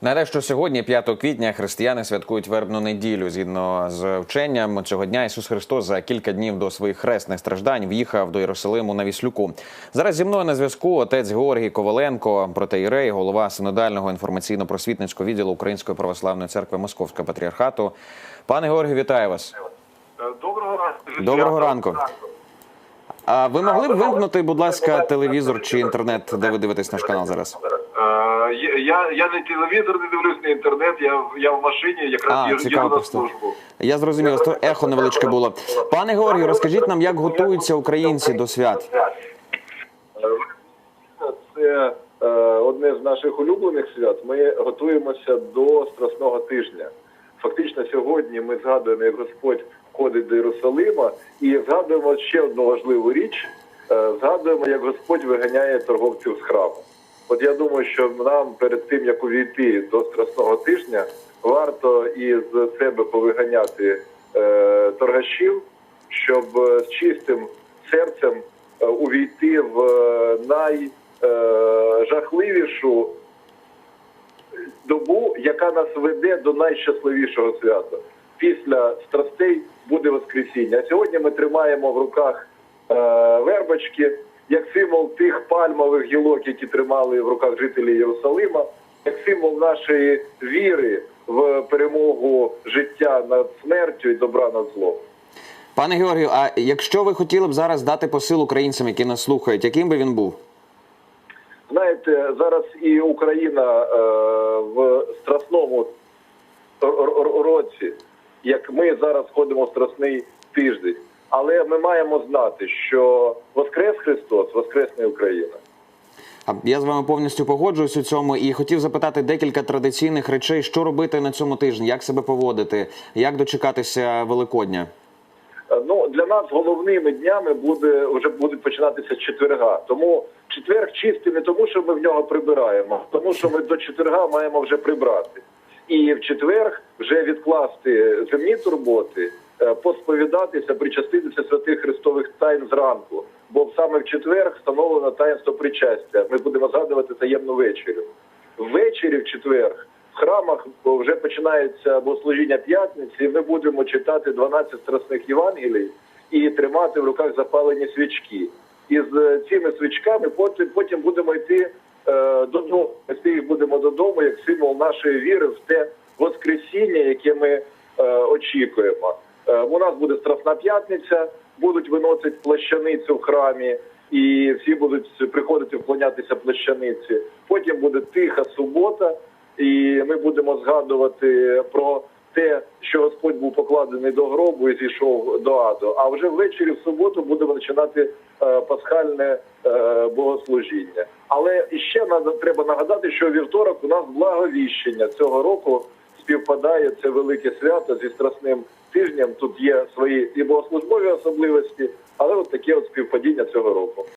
Нагадаю, що сьогодні, 5 квітня, християни святкують вербну неділю. Згідно з вченням цього дня, Ісус Христос за кілька днів до своїх хресних страждань в'їхав до Єрусалиму на Віслюку. Зараз зі мною на зв'язку отець Георгій Коваленко, протеєрей, голова синодального інформаційно-просвітницького відділу Української православної церкви Московського патріархату. Пане Георгію, вітаю вас. Доброго ранку. Доброго ранку. А ви могли б вимкнути, будь ласка, телевізор чи інтернет, де ви дивитесь наш канал зараз? Я, я не телевізор не дивлюсь, не інтернет, я, в- я в машині, якраз А, їду, цікаво їду на службу. Я зрозумів, то ехо невеличке було. Пане Георгію, розкажіть нам, як готуються українці до свят? Це е, одне з наших улюблених свят. Ми готуємося до Страсного тижня. Фактично сьогодні ми згадуємо, як Господь входить до Єрусалима, і згадуємо ще одну важливу річ. Е, Згадуємо, як Господь виганяє торговців з храму. От я думаю, що нам перед тим як увійти до Страсного тижня, варто із себе повиганяти е, торгашів, щоб е, з чистим серцем е, увійти в е, найжахливішу добу, яка нас веде до найщасливішого свята. Після страстей буде Воскресіння. А сьогодні ми тримаємо в руках е, вербочки як символ тих пальмових гілок, які тримали в руках жителі Єрусалима, як символ нашої віри в перемогу життя над смертю і добра над злом. Пане Георгію, а якщо ви хотіли б зараз дати посил українцям, які нас слухають, яким би він був? Знаєте, зараз і Україна е, в страсному році, як ми зараз входимо в страсний тиждень. Але ми маємо знати, що Воскрес Христос, Воскресне Україна. Я з вами повністю погоджуюсь у цьому і хотів запитати декілька традиційних речей, що робити на цьому тижні, як себе поводити, як дочекатися Великодня. Е, Ну для нас головними днями буде вже будуть починатися з четверга. Тому четверг чистий не тому, що ми в нього прибираємо, а тому що ми до четверга маємо вже прибрати. І в четверг вже відкласти земні турботи, е, посповідатися, причаститися святих Христових тайн зранку. Бо саме в четверг встановлено таїнство причастя. Ми будемо згадувати таємну вечерю. Ввечері в четверг в храмах вже починається богослужіння п'ятниці, і ми будемо читати 12 страсних Євангелій і тримати в руках запалені свічки. І з е, цими свічками потім, потім будемо йти е, додому. Нести їх будемо додому як символ нашої віри в те Воскресіння, яке ми е, очікуємо. Е, у нас буде Страсна п'ятниця, будуть виносити плащаницю в храмі, і всі будуть приходити вклонятися плащаниці. Потім буде тиха субота, і ми будемо згадувати про те, що Господь був покладений до гробу і зійшов до аду. А вже ввечері в суботу будемо починати е, пасхальне е, богослужіння. Але надо треба нагадати, що вівторок у нас благовіщення цього року співпадає це велике свято зі страсним тижнем. Тут є свої і богослужбові особливості, але от таке от співпадіння цього року.